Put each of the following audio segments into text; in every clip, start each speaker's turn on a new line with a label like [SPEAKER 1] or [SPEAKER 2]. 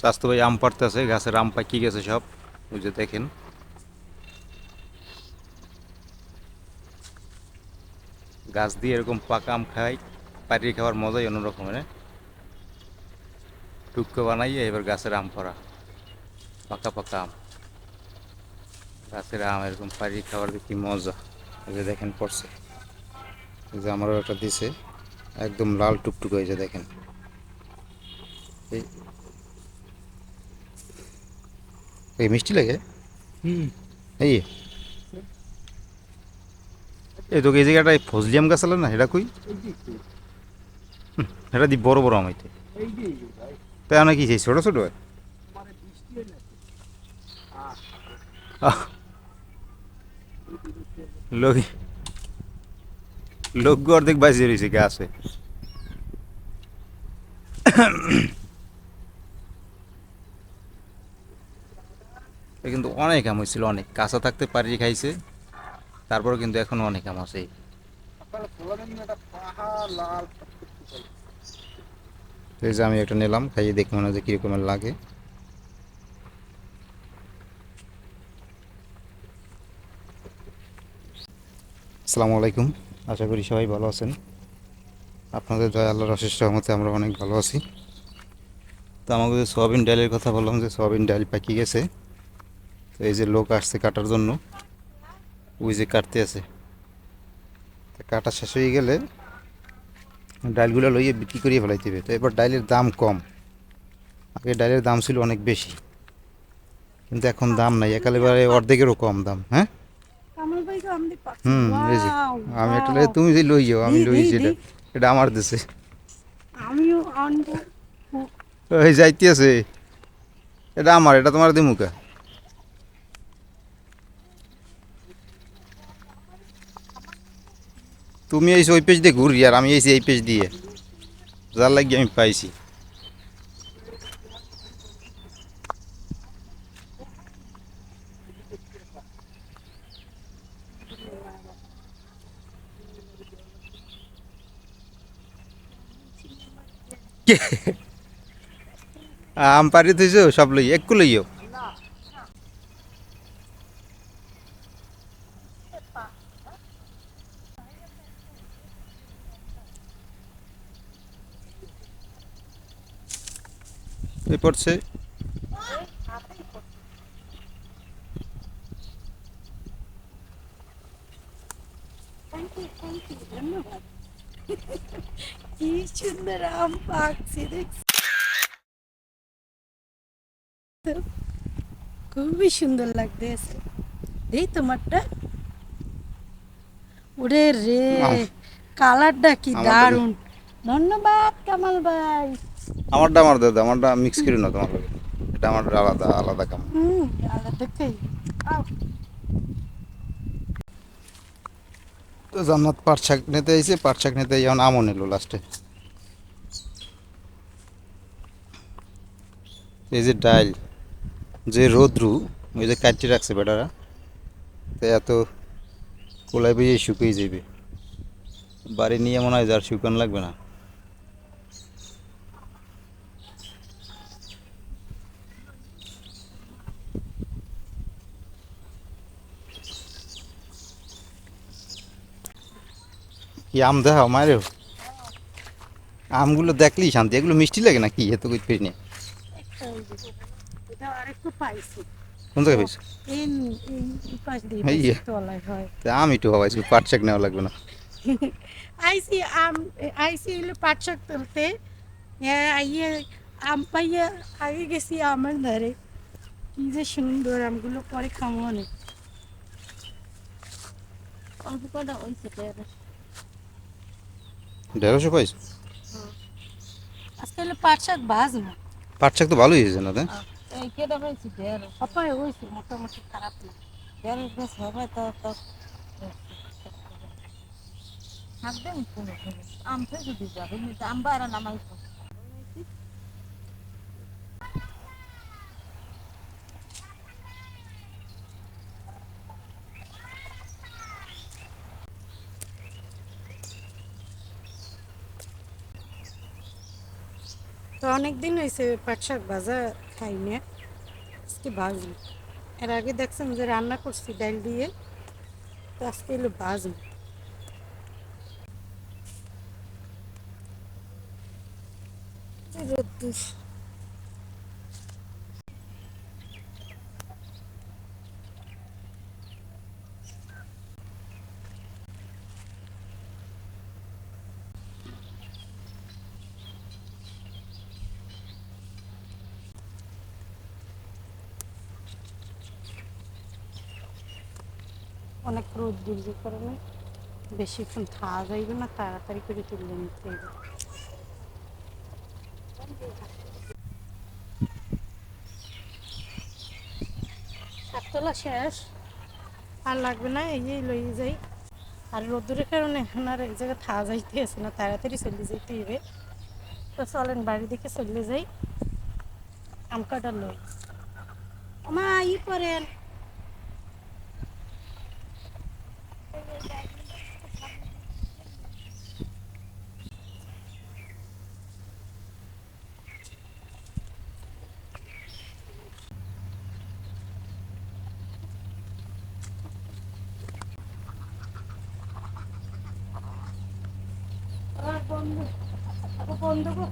[SPEAKER 1] স্বাস্থ্য ভাই আম পাড়তেছে, গাছের আম পাকি গেছে সব। ওই যে দেখেন। গাছ দিয়ে এরকম পাকা আম খাই পাড়িয়ে খাওয়ার মজাই অন্যরকমের হ্যাঁ? টুকরো বানাইয়ে এবার গাছের আম পরা পাকা পাকা আম। গাছের আম এরকম পাড়িয়ে খাওয়ার কি মজা। যে দেখেন পড়ছে। যে আমারও একটা দিছে, একদম লাল টুকটুক হয়েছে, দেখেন। এই এই মিষ্টি লাগে?
[SPEAKER 2] হুম।
[SPEAKER 1] এই। এই তোকে এই জায়গাটায় ফজলি আম গাছ আলো না? এটা কই? এটা দি বড় বড় আম হইতে।
[SPEAKER 2] এই যে
[SPEAKER 1] তাই অনেক কি ছোট ছোট? হয়। লোক লোক অর্ধেক বাঁচিয়ে রয়েছে গাছে। কিন্তু অনেক আম হয়েছিল অনেক। কাঁচা থাকতে পারি খাইছে তারপরে কিন্তু এখনও অনেক আম আছে। এই যে আমি একটা নিলাম খাইয়ে দেখি মনে হয় যে কীরকমের লাগে। আসসালামু আলাইকুম আশা করি সবাই ভালো আছেন। আপনাদের দয়া আল্লাহর অশেষ রহমতে আমরা অনেক ভালো আছি। তো আমাকে সয়াবিন ডালের কথা বললাম যে সয়াবিন ডাল পাকি গেছে। তো এই যে লোক আসছে কাটার জন্য ওই যে কাটতে আছে। কাটা শেষ হয়ে গেলে ডালগুলো লইয়ে বিক্রি করিয়ে ফেলাইতে হবে। তো এবার ডালের দাম কম। আগে ডালের দাম ছিল অনেক বেশি কিন্তু এখন দাম নাই। একেবারে অর্ধেকেরও কম দাম হ্যাঁ? হুম এই যে আমি একটা তুমি যে লই যাও আমি লই যেটা এটা। আমার দেশে
[SPEAKER 3] আমিও
[SPEAKER 1] ওই যাইতে আছে এটা আমার এটা তোমার দিমুকা তুমি এইসে ওই পেজ দিয়ে ঘুরি আর আমি এইছি এই পেজ দিয়ে। যার লাগিয়ে আমি পাইছি। আম পারি থইছো সব লই একটু লইও এই পড়ছে
[SPEAKER 3] থ্যাংক ইউ থ্যাংক ইউ ধন্যবাদ কি সুন্দর আম পাকছে দেখছি খুবই সুন্দর লাগতেছে দেই তোমারটা ওরে রে কালারটা কি দারুণ। ধন্যবাদ কামাল ভাই।
[SPEAKER 1] আমারটা আমার দাদা আমারটা মিক্স করি না তোমার এটা আমার আলাদা আলাদা কাম। তো জান্নাত পাট শাক নিতে আইছে পাট শাক নিতে এখন আমও নিল লাস্টে এই যে ডাইল যে রোদ্রু ওই যে কাটি রাখছে বেটারা তো এত কোলাই বেরিয়ে শুকিয়ে যাবে বাড়ি নিয়ে মনে হয় যার শুকান লাগবে না। আম দেখাও মায়ের আমগুলো দেখলেই শান্তি। এগুলো মিষ্টি লাগে না কি এত কিছু পেয়ে নিয়ে?
[SPEAKER 3] ওই
[SPEAKER 1] কোন জায়গায় পেয়েছ আমি একটু হওয়াইছি পাট শাক নেওয়া লাগবে না।
[SPEAKER 3] আইসি আম, আইসি হলো পাট শাক তুলতে। আইয়ে আম পাইয়া আগে গেছি আমার ধারে। কি যে সুন্দর আমগুলো পরে খামো অনেক। অল্প কটা হয়েছে
[SPEAKER 1] ঢেঁড়শো পাইছো
[SPEAKER 3] আজকে হলো পাট শাক ভাজবো
[SPEAKER 1] পাট শাক তো ভালোই হয়েছে না তাই?
[SPEAKER 4] এই কেটে হয়েছে দেড়
[SPEAKER 3] সবাই হয়েছে মোটামুটি খারাপ না।
[SPEAKER 4] দেড় হবে তো তো থাকবেন কোনো আম থেকে যদি যাবে আম বাইরে নামাই
[SPEAKER 3] তো অনেক দিন হয়েছে পাট শাক ভাজা খাই না আজকে ভাজবো এর আগে দেখছেন যে রান্না করছি ডাল দিয়ে তো আজকে এলো ভাজবো এই রোদ্দুর যে কারণে বেশিক্ষণ খাওয়া যাইবে না তাড়াতাড়ি করে তুলে নিতে হবে শাকতলা শেষ। আর লাগবে না এই যে লই যাই। আর রোদ্দুরের কারণে এখন আর এক জায়গায় থাকা যাইতে আছে না তাড়াতাড়ি চলে যেতে হবে তো চলেন বাড়ি দিকে চলে যাই। আম কাটার লই। মা ই করেন আর বন্ধ ও বন্ধ করে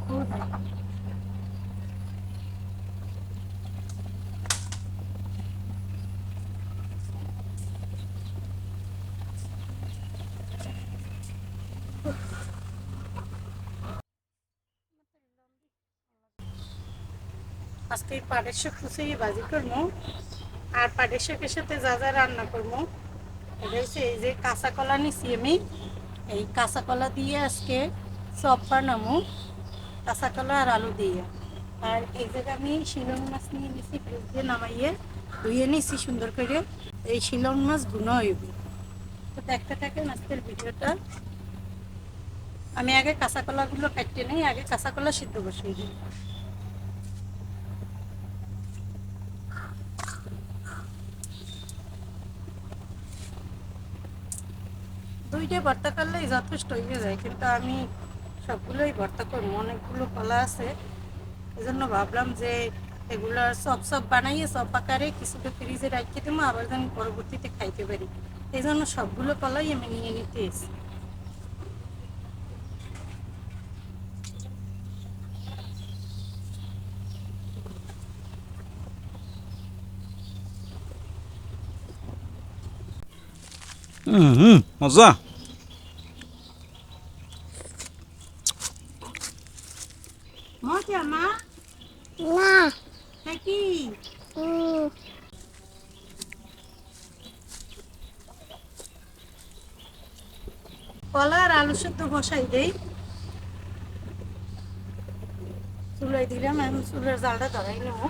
[SPEAKER 3] আজকে পাটের শাক কুচিয়ে ভাজি করব আর পাটের শাকের সাথে যা যা রান্না করব এটা হচ্ছে এই যে কাঁচা কলা নিছি আমি। এই কাঁচা কলা দিয়ে আজকে চপ বানাবো কাঁচা কলা আর আলু দিয়ে। আর এই জায়গায় আমি শিলং মাছ নিয়ে নিছি, ফ্রিজ দিয়ে নামাইয়ে ধুয়ে নিছি সুন্দর করে। এই শিলং মাছ গুনো হইব। তো দেখতে থাকেন আজকের ভিডিওটা। আমি আগে কাঁচা কলাগুলো কাটতে নেই, আগে কাঁচা কলা সিদ্ধ বসিয়ে দিই। দুইটা ভর্তা করলেই যথেষ্ট হয়ে যায়, কিন্তু আমি সবগুলোই ভর্তা করব, অনেকগুলো কলা আছে। এই জন্য ভাবলাম যে এগুলো সব সব বানাইয়ে, সব আকারে কিছুটা ফ্রিজে রাখিয়ে দেবো, আবার যেন পরবর্তীতে খাইতে পারি। এই জন্য সবগুলো কলাই আমি নিয়ে নিতে এসেছি।
[SPEAKER 1] হুম, মজা
[SPEAKER 3] মা
[SPEAKER 5] না।
[SPEAKER 3] নাকি? কলা আর আলু সেদ্ধ বসাই দেই। চুলাই দিলাম আমি চুলের জালটা ধরাই নেব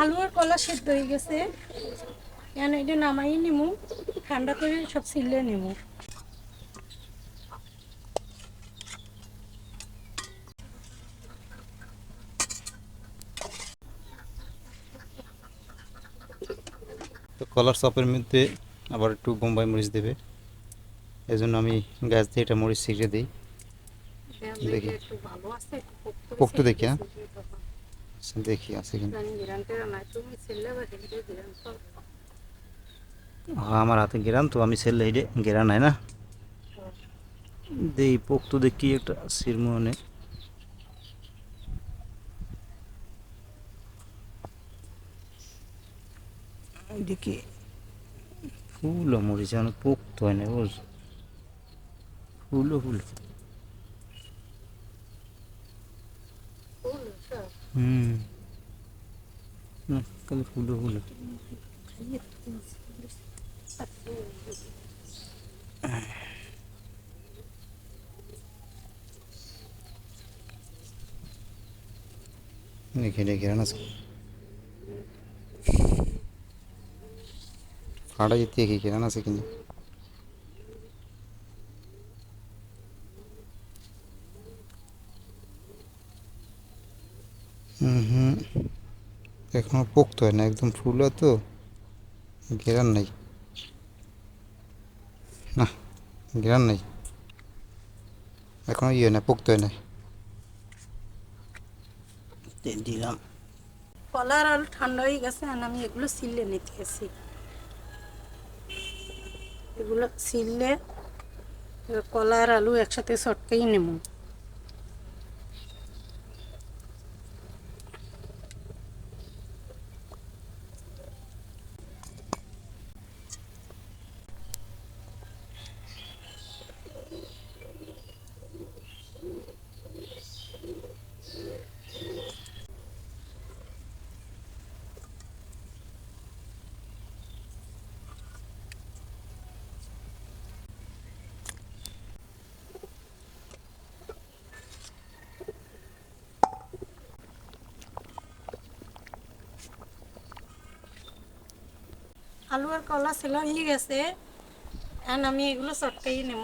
[SPEAKER 3] আলু আর কলা সেদ্ধ হয়ে গেছে। কেন এটা নামাই নিমু ঠান্ডা করে সব ছিলে নিমু।
[SPEAKER 1] তো কলার চপের মধ্যে আবার একটু বোম্বাই মরিচ দেবে। এই জন্য আমি গ্যাস দিয়ে এটা মরিচ ছিঁড়ে দিই। দেখি।
[SPEAKER 3] পোক্ত
[SPEAKER 1] দেখি, হ্যাঁ?
[SPEAKER 3] আছে, দিয়ে দেবো।
[SPEAKER 1] আচ্ছা, দেখি আছে কিনা।
[SPEAKER 3] তো
[SPEAKER 1] হ্যাঁ আমার হাতে গেরান তো আমি ছেলে হেঁটে গেরান নাই না? দেই পোক্ত দেখি একটা সিরমনে দেখি ফুল মরিচ অনেক পোক্ত হয় না বুঝ। ফুলও ফুল
[SPEAKER 3] ফুল সব
[SPEAKER 1] হুম না খালি ফুলও ফুল
[SPEAKER 3] খাইয়ে দিয়েছি। আর ফুল।
[SPEAKER 1] এখানে ঘেরান আছে ফাটা যেতে কি ঘেরান আছে কিনা হুম হুম এখনও পোক্ত হয় না, একদম ফুলা তো। ঘেরান নেই। না, ঘেরান নেই। এখনও ইয়ে না, পোক্ত হয় না। দিলাম।
[SPEAKER 3] কলার আলু ঠান্ডা হয়ে গেছে, আর আমি এগুলো সিললে নিতে গেছি এগুলো সিললে এবার কলা আর আলু একসাথে চটকেই নেব। আলু আর কলা সেলা হয়ে গেছে। এখন আমি এগুলো চটকাই নেব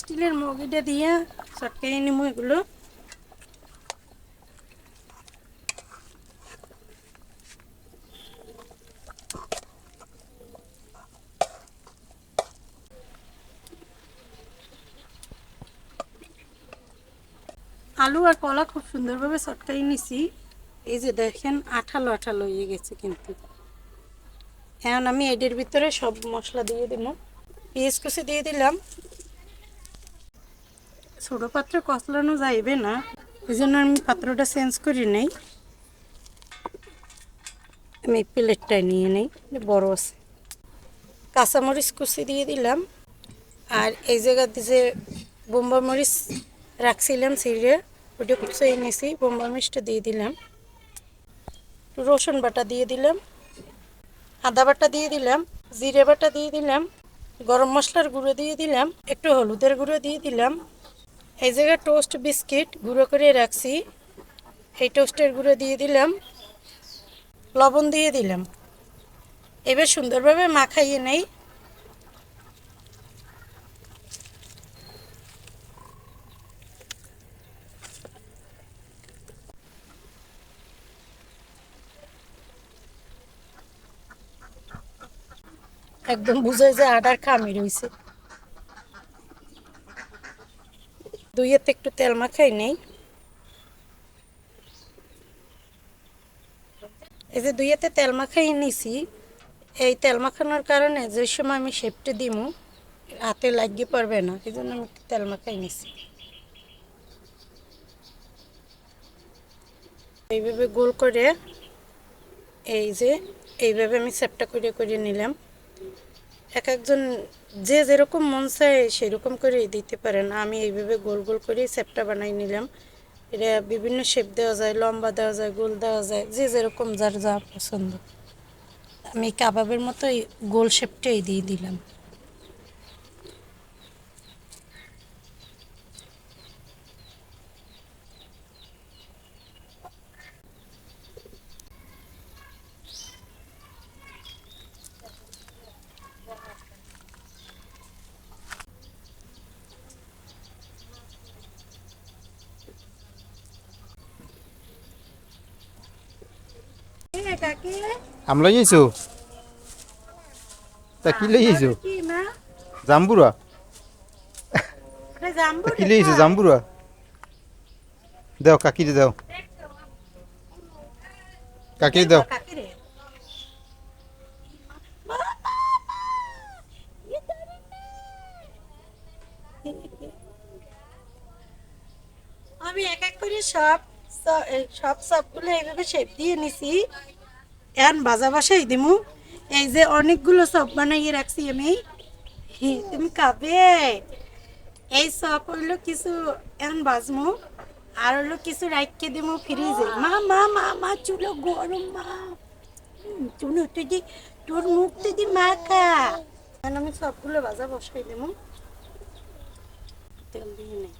[SPEAKER 3] স্টিলের মগিটা দিয়ে চটকাই নেব এগুলো। আলু আর কলা খুব সুন্দরভাবে চটকাই নিছি। এই যে দেখেন, আঠালো আঠালো হয়ে গেছে কিন্তু। এখন আমি এটার ভিতরে সব মশলা দিয়ে দিব। পেঁয়াজ কুচি দিয়ে দিলাম। ছোটো পাত্রে কচলানো যাইবে না এই জন্য আমি পাত্রটা চেঞ্জ করি নেই। আমি প্লেটটা নিয়ে নেই বড় আছে। কাঁচামরিচ কুচি দিয়ে দিলাম। আর এই জায়গাতে যে বোম্বা মরিচ রাখছিলাম সিঁড়ে ওটা কুচিয়ে নিয়েছি, বোম্বা মরিচটা দিয়ে দিলাম। রসুন বাটা দিয়ে দিলাম। আদা বাটা দিয়ে দিলাম, জিরে বাটা দিয়ে দিলাম, গরম মশলার গুঁড়ো দিয়ে দিলাম, একটু হলুদের গুঁড়ো দিয়ে দিলাম। এই জায়গায় টোস্ট বিস্কিট গুঁড়ো করে রাখছি। এই টোস্টের গুঁড়ো দিয়ে দিলাম। লবণ দিয়ে দিলাম। এবার সুন্দরভাবে মাখাইয়ে নেই। একদম বুঝায় যে আটার খামি রয়েছে দুইয়েতে একটু তেল মাখাই নেই। এই যে দুইয়েতে তেল মাখাই নিছি, এই তেল মাখানোর কারণে যে সময় আমি শেপটে দিমু, হাতে লাগিয়ে পারবে না, এই জন্য আমি তেল মাখাই নিছি। এইভাবে গোল করে, এই যে এইভাবে আমি সেপটা করে করে নিলাম। এক একজন যে যেরকম মন চায় সেরকম করে দিতে পারেন আমি এইভাবে গোল গোল করে শেপটা বানাই নিলাম। এটা বিভিন্ন শেপ দেওয়া যায়, লম্বা দেওয়া যায়, গোল দেওয়া যায়, যে যেরকম যার যা পছন্দ। আমি কাবাবের মতো গোল শেপটাই দিয়ে দিলাম।
[SPEAKER 1] তা কি লই
[SPEAKER 3] কি
[SPEAKER 1] জাম্বুরা
[SPEAKER 3] আরে জাম্বু
[SPEAKER 1] কি লই যাইছো জাম্বুরা দাও কাকিরে দাও। কাকিরে দাও।
[SPEAKER 3] কাকি আমি এক এক করে সব সব সবগুলো এইভাবে শেপ দিয়ে নিছি। এখন বাজা বাসাই দিমু। এই যে অনেকগুলো সব বানাইয়ে রাখছি আমি। তুমি কাবে এই সব হইল কিছু এখন বাজমু। আর হলো কিছু রাখকে দিমু ফ্রিজে। মা মা মা মা, চুলো গরম, মা। চুলো তুই দি তোর মুখ তুই মাখা। এখন আমি সবগুলো বাজা বসাই দিমু। তেল দিয়ে নেই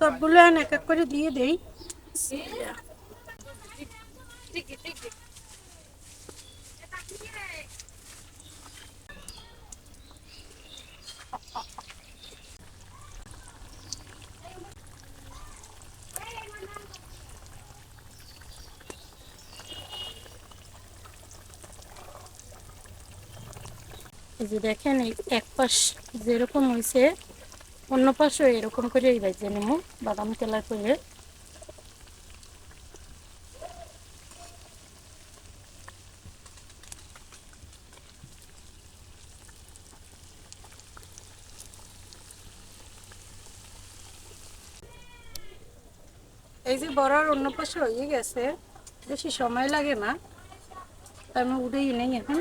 [SPEAKER 3] সবগুলো এক এক করে দিয়ে দেই। যে দেখেন, এই এক পাশ যেরকম হয়েছে অন্য পাশও এরকম করে এই বাইজে নেব বাদাম তেলা করে এই যে বড়ার অন্য পাশে হয়ে গেছে, বেশি সময় লাগে না। তাই আমি উঠেই নেই এখন।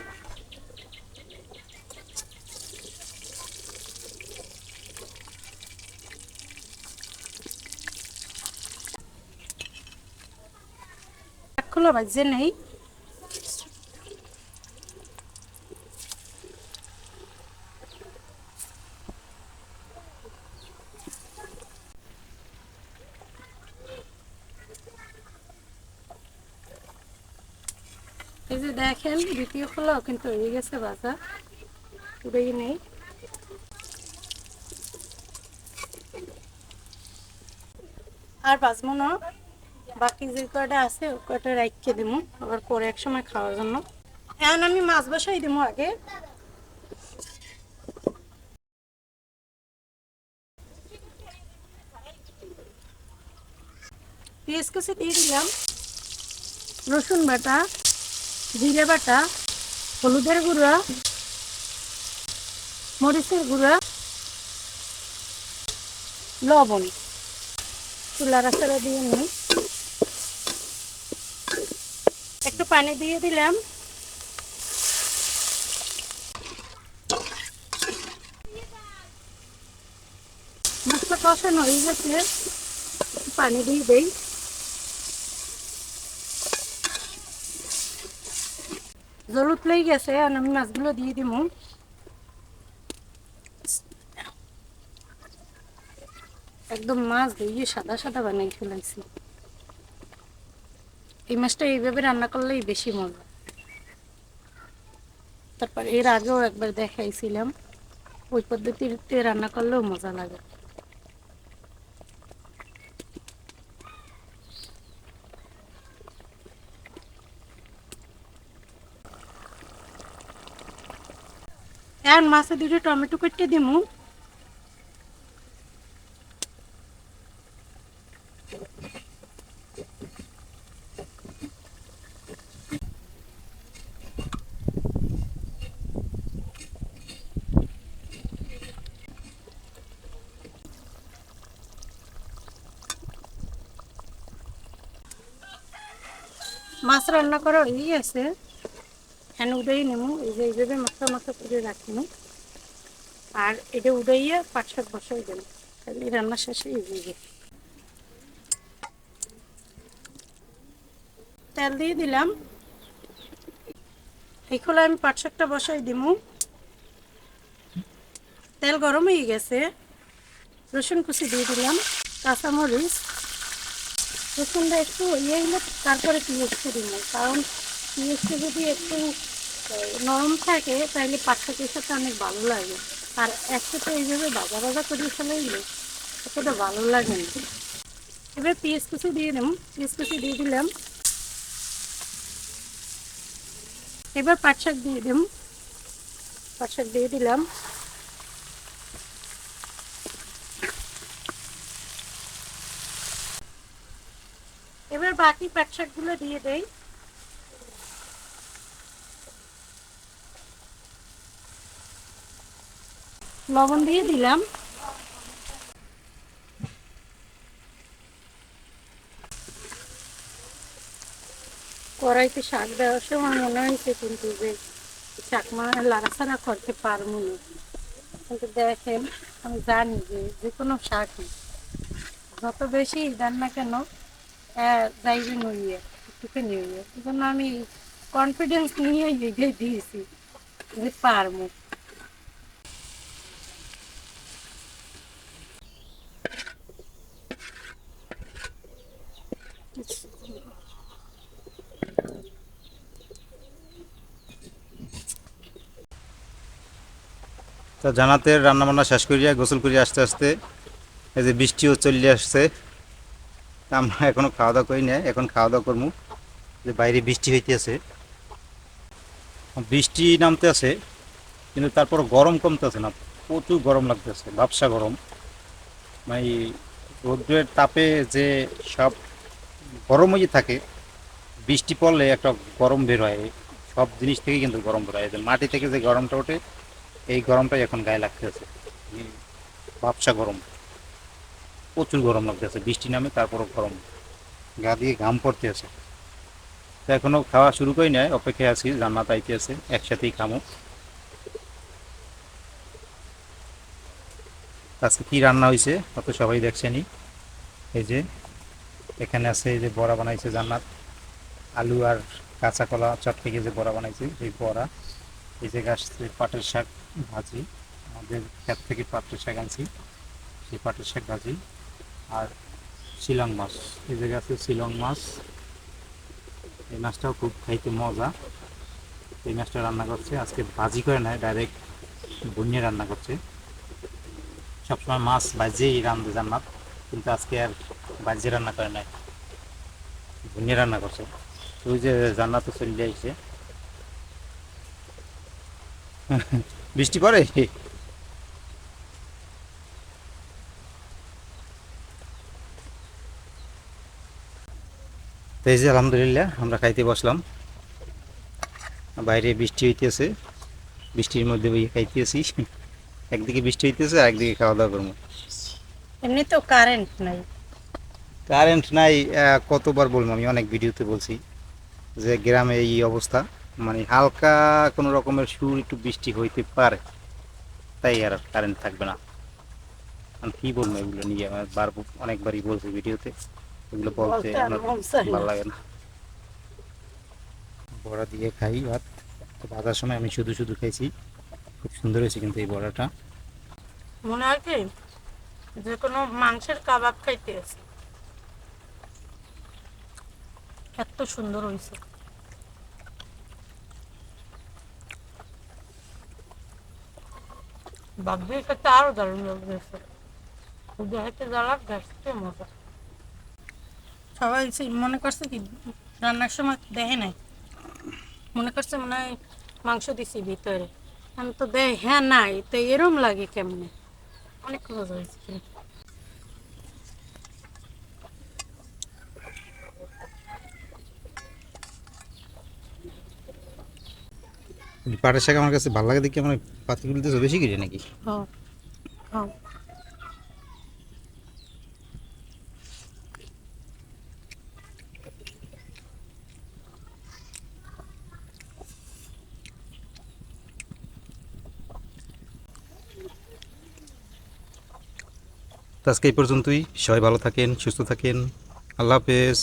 [SPEAKER 3] খোলা বাজে নেই। দেখেন দ্বিতীয় খোলাও কিন্তু হয়ে গেছে বাজা পুরোই নেই। আর বাজবো না। বাকি যে কয়টা আছে, ওই কয়টা রাখকে দিব আবার পরে এক সময় খাওয়ার জন্য। এখন আমি মাছ বসাই দিব আগে। পেঁয়াজ কুচি দিয়ে দিলাম। রসুন বাটা। জিরে বাটা, হলুদের গুঁড়া, মরিচের গুঁড়া, লবণ। চুলা রাস্তাটা দিয়ে নিই। একটু পানি দিয়ে দিলাম। মশলা কষানো হয়ে গেছে। পানি দিয়ে দেই। জল উতলেই গেছে আর আমি মাছগুলো দিয়ে দিব একদম মাছ দিয়ে সাদা সাদা বানাই ফেলাইছি এই মাছটা এইভাবে রান্না করলেই বেশি মজা। তারপর এর আগেও একবার দেখাইছিলাম। ওই পদ্ধতিতে রান্না করলেও মজা লাগে। আর মাছে দুটো টমেটো কেটে দিমু। মাছ রান্না করা হয়ে গেছে হ্যান উড়াই নেব এই যে এইভাবে মাথা মাথা করে রাখব আর এটা উড়াইয়া পাট শাক বসাই দেবো তাহলে রান্না শেষে এই যাবে তেল দিয়ে দিলাম। এই খোলা আমি পাট শাকটা বসাই দিব তেল গরম হয়ে গেছে। রসুন কুচি দিয়ে দিলাম, কাঁচামরিচ। রসুনটা একটু ইয়ে হলে তারপরে পেঁয়াজটা দিব কারণ পেঁয়াজটা যদি একটু নরম থাকে তাহলে পাট শাকের সাথে অনেক ভালো লাগে। আর একসাথে এইভাবে ভাজা ভাজা করে ফেলাইলে এতটা ভালো লাগে না। এবার পেঁয়াজ কুচি দিয়ে দিলাম পেঁয়াজ কুচি দিয়ে দিলাম। এবার পাট শাক দিয়ে দিলাম পাট শাক দিয়ে দিলাম। এবার বাকি পাট শাকগুলো দিয়ে লবণ দিয়ে দিলাম। কড়াইতে শাক দেওয়ার সময় মনে হয়েছে কিন্তু যে মানে লাড়াছাড়া করতে পারব না। কিন্তু দেখেন, আমি জানি যে যে কোনো শাকই, যত বেশি দেন না কেন যাইবে নইয়ে একটুখানি হইয়ে এই জন্য আমি কনফিডেন্স নিয়ে এগিয়ে দিয়েছি যে পারব।
[SPEAKER 1] তা জানাতের রান্নাবান্না শেষ করিয়া গোসল করিয়া আস্তে আস্তে এই যে বৃষ্টিও চলে আসছে। আমরা এখনও খাওয়া দাওয়া করি না এখন খাওয়া দাওয়া করব যে বাইরে বৃষ্টি হইতেছে। বৃষ্টি নামতে আছে, কিন্তু তারপর গরম কমতেছে না, প্রচুর গরম লাগতেছে, ব্যবসা গরম। মানে রৌদ্রের তাপে যে সব গরম হয়ে থাকে, বৃষ্টি পড়লে একটা গরম বের হয়, সব জিনিস থেকে কিন্তু গরম বের হয়। মাটি থেকে যে গরমটা ওঠে এই গরমটাই এখন গায়ে লাগতেছে ব্যবসা গরম। প্রচুর গরম লাগতেছে বৃষ্টি নামে তারপরও গরম। গা দিয়ে ঘাম পড়তে আছে। তো এখনও খাওয়া শুরু করি নাই, অপেক্ষায় আছি, জান্নাত আইতে আছে, একসাথেই খামো। আজকে কি রান্না হয়েছে অত সবাই দেখছেনই। এই যে, এখানে আছে এই যে বড়া বানাইছে জান্নাত। আলু আর কাঁচা কলা চটকে যে বড়া বানাইছে, সেই বড়া। এই যে গাছ পাটের শাক ভাজি, আমাদের ক্ষেত থেকে পাটের শাক আনছি, সেই পাটের শাক ভাজি। আর শিলং মাছ, এই যে গাছে শিলং মাছ, এই মাছটাও খুব খাইতে মজা। এই মাছটা রান্না করছে, আজকে ভাজি করে নেয় ডাইরেক্ট বন্যে রান্না করছে। সবসময় মাছ ভাজেই রান্ধে জান্নাত, কিন্তু আজকে আর ভাজে রান্না করে নাই, বন্যে রান্না করছে। ওই যে জান্নাত তো চলে যাইছে বৃষ্টি পড়ে? তো এই যে আলহামদুলিল্লাহ আমরা খাইতে বসলাম। বাইরে বৃষ্টি হইতেছে বৃষ্টির মধ্যে বইয়ে খাইতেছি। একদিকে বৃষ্টি হইতেছে আর একদিকে খাওয়া দাওয়া করব।
[SPEAKER 3] এমনি তো কারেন্ট নাই।
[SPEAKER 1] কারেন্ট নাই কতবার বলব আমি অনেক ভিডিওতে বলছি যে গ্রামে এই অবস্থা। মানে হালকা কোনো রকমের সুর একটু বৃষ্টি হইতে পারে তাই আর কারেন্ট থাকবে না। আমি কি বলব এগুলো নিয়ে? আমার বার অনেকবারই বলছি ভিডিওতে এগুলো বলতে। ভালো লাগে না। বড়া দিয়ে খাই ভাত। তো ভাজার সময় আমি শুধু শুধু খাইছি। খুব সুন্দর হয়েছে কিন্তু এই বড়াটা।
[SPEAKER 3] মনে হয় কি যে কোনো মাংসের কাবাব খাইতে আছে। এত সুন্দর হয়েছে ভাববে খেতে আরও দারুণ লাগতেছে দেখাতে জ্বালাক দেখতে মজা। সবাই মনে করছে কি, রান্নার সময় দেখে নাই। মনে করছে মনে হয় মাংস দিছি ভিতরে। আমি তো দেয় হ্যাঁ নাই, তো এরম লাগে কেমনে? অনেক মজা হয়েছে।
[SPEAKER 1] পাটের শাক আমার কাছে ভালো লাগে দেখি আমার পাতিগুলো তো বেশি কিনে নাকি?
[SPEAKER 3] হ্যাঁ হ্যাঁ।
[SPEAKER 1] আজকে এই পর্যন্তই। সবাই ভালো থাকেন সুস্থ থাকেন। আল্লাহ হাফেজ।